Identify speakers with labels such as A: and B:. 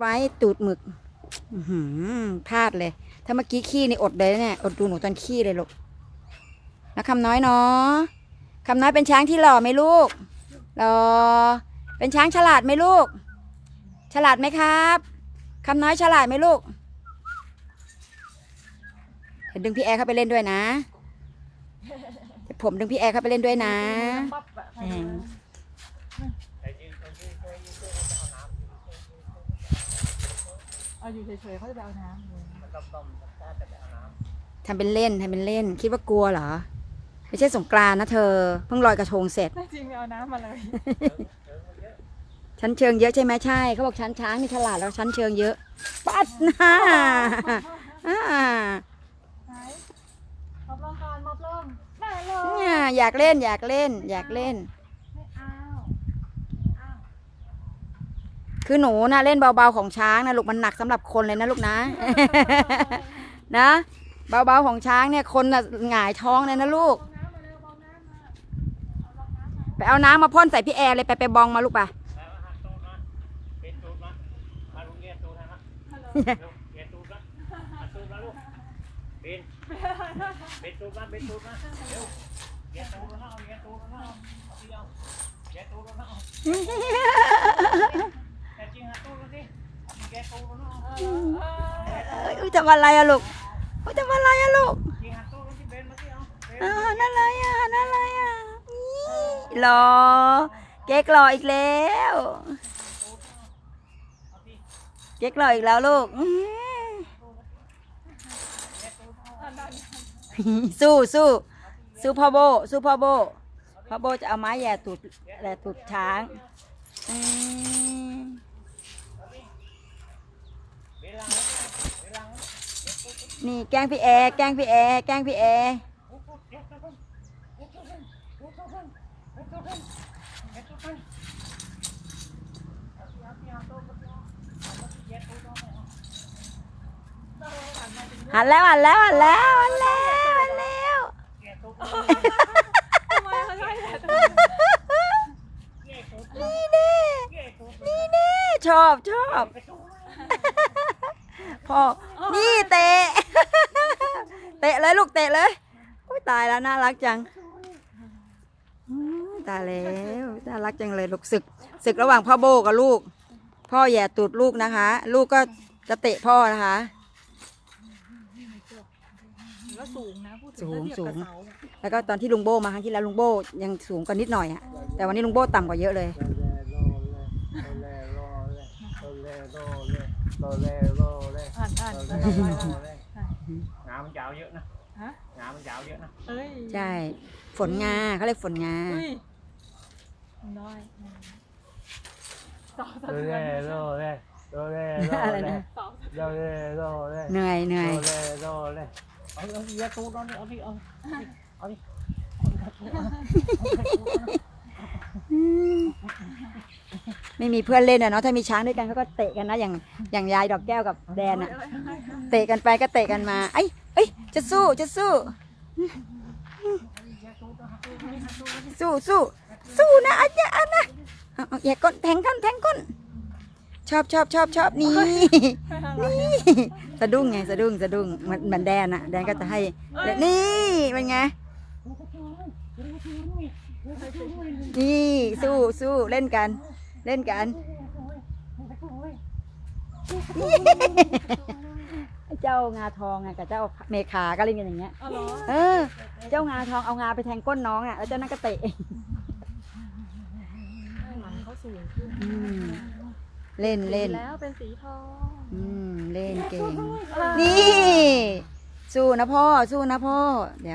A: ไว้ตูดหมึกอื้อหือพลาดเลย ถ้าเมื่อกี้ขี้นี่อดเลยนะเนี่ย อดดูหนูตอนขี้เลยลูกแล้วคำน้อยเนาะคำน้อยเป็นช้างที่หล่อไหมลูกหล่อเป็นช้างฉลาดไหมลูก ฉลาดไหมครับคำน้อยฉลาดไหมลูกเดี๋ยวดึงพี่แอร์เข้าไปเล่นด้วยนะเดี๋ยวผมดึงพี่แอร์เข้าไปเล่นด้วยนะ
B: ปั๊บอะ
A: แหม
B: เอาอยู่เฉยๆเขาจะไปเอาน้ำเลย
A: ทำเป็นเล่นทำเป็นเล่น คิดว่ากลัวเหรอ ไม่ใช่สงกรานต์นะเธอ เพิ่งลอยกระทงเสร็จ
B: แน่จริงไปเอาน้ำมาเลย
A: ชั้นเชิงเยอะใช่ไหมใช่เขาบอกชั้นช้างนี่ฉลาดแล้วชั้นเชิงเยอะปัดนะอ่า
B: ไหนมอบลงก่อนมอบลงแม่ลง
A: เนี่ยอยากเล่นอยากเล่น อยากเล่น
B: ไม่เอาเอา
A: คือหนูนะเล่นเบาๆของช้างนะลูกมันหนักสำหรับคนเลยนะลูกนะ นะเบาๆของช้างเนี่ยคนน่ะหงายท้องเลยนะลูก
B: เอาน้ำมาเร็วเอาน้ำมาเอาลองน้ำมา
A: ไปเอาน้ำมาพ่นใส่พี่แอร์เลยไปไปบองมาลูกปะ
C: เอาเรียนตูดมาเอาเอาสิเอาเรียนตูดมาเอาแต่จริงหาตูดมาสิเรียนตูดมาเอา
B: เออเออ
A: เอ้ยทำอะไรอะลูกอุ๊ยทำอะไรอะลูก
C: อ่านั่
A: นอะไรอะนั่นอะไรอะรอเก๊กรออีกแล้ว
C: เก๊
A: กรออีกแล้วลูกสู้สู้สู้พ่อโบสู้พ่อโบพ่อโบจะเอาไม้แย่ตูดแย่ตูดช้างอืม นี่แกล้งพี่แอร์แกล้งพี่แอร์แกล้งพี่แอร์หันแล้วหันแล้วหันแล้วหันแล้วหันแล้ว
C: นี่
B: นี่
A: นี่เน่นี่เน่ชอบชอบ พ่อ นี่เตะ เตะเลยลูกเตะเลยโอ้ยตายแล้วน่ารักจังอืมตายแล้วน่ารักจังเลยลูกศึกศึกระหว่างพ่อโบกับลูก พ่อแหย่ตูดลูกนะคะ ลูกก็จะเตะพ่อนะคะ
B: ก็สูงนะพูดถึ
A: สู
B: ง
A: ง
B: ถ้าเทียบกับ
A: สูง
B: เสาอะ
A: แล้วก็ตอนที่ลุงโบมาครั้งที่แล้วลุงโบยังสูงกว่านิดหน่อยอะแต่วันนี้ลุงโบต่ำกว่าเยอะเลย
B: อ่านอ่านแล้ว
C: งามันยาวเยอะนะ
B: ฮะ
C: งามันยาวเยอะนะ
B: เอ้ย
A: ใช่ ฝนงาเขาเรียกฝนงา
B: อุ้ยน้อยสองสาม
C: โด
B: เดื
C: เล่
B: อน
C: โดเล่โดเล่โด
A: อะไร
C: เล่
A: นะ
B: สอง
C: โดเล่โดเล่
A: เหนื่อยเหนื่อย
C: โดเล่โดเล่เอาเอาดิยาตูดเอาดิเอาดิเอาเอาดิ
A: ไม่มีเพื่อนเล่นอะเนาะถ้ามีช้างด้วยกันเขาก็เตะกันนะอย่างอย่างยายดอกแก้วกับแดนอะเตะกันไปก็เตะกันมาไอ้ยเอ้ยจะสู้จะสู้สู้สู้สู้นะอันเนี้ยอันนะเอาเอาอย่าก้นแทงก้นแทงก้นชอบชอบชอบชอบนี่นี่สะดุ้งไงสะดุ้งสะดุ้งเหมือนเหมือนแดนอะแดนก็จะให้นี่เป็นไงนี่สู้สู้เล่นกัน เล่นกันไอ้เจ้างาทองอะกับเจ้าเมคาก็เล่นกันอย่างเงี้ย
B: อ๋อเหรอ
A: เออ เจ้างาทองเอางาไปแทงก้นน้องอะแล้วเจ้านั่นก็เตะ
B: หลังเขาสูงขึ้น
A: อืมเล่นเล่น
B: แล้วเป็นสีทอง
A: อืม เล่นเก่ง นี่ สู้นะพ่อ สู้นะพ่อเดี๋ยว